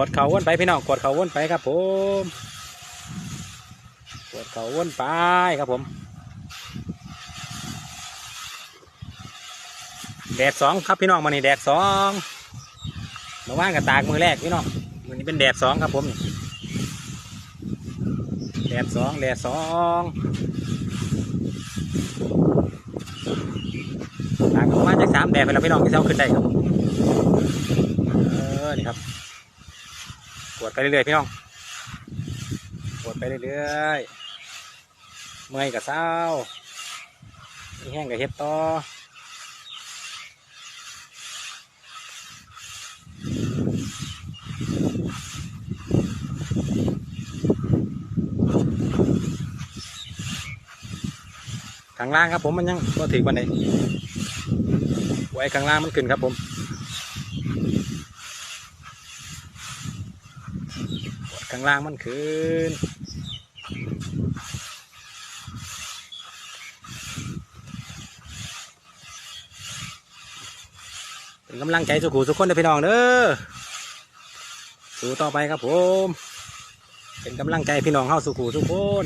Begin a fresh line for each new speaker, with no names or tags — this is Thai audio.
วดเขาวนไปพี่น้องกวดเขาวนไปครับผมกวดเขาวนไปครับผมแดดสองครับพี่น้องมานี่แดดสองมาว่างกับตากมือแรกพี่น้องมือนี้เป็นแดดสองครับผมแดดสองแดดสองตากประมาจากสามแดดไปแล้วพี่น้องที่เช้าขึ้นได้ครับเออนี่ครับ กดไปเรื่อยๆพี่น้องกดไปเรื่อยๆเมื่อยกับเศร้าแห้งกับเฮ็ดต่อข้างล่างครับผมมันยังก็ถือวันไหนไว้ข้างล่างมันขึ้นครับผม ข้างล่างมันขึ้นเป็นกำลังใจสุขุสุขคนเด้อพี่น้องเด้อสู้ต่อไปครับผม เป็นกำลังใจพี่น้องเข้าสุขุสุขคน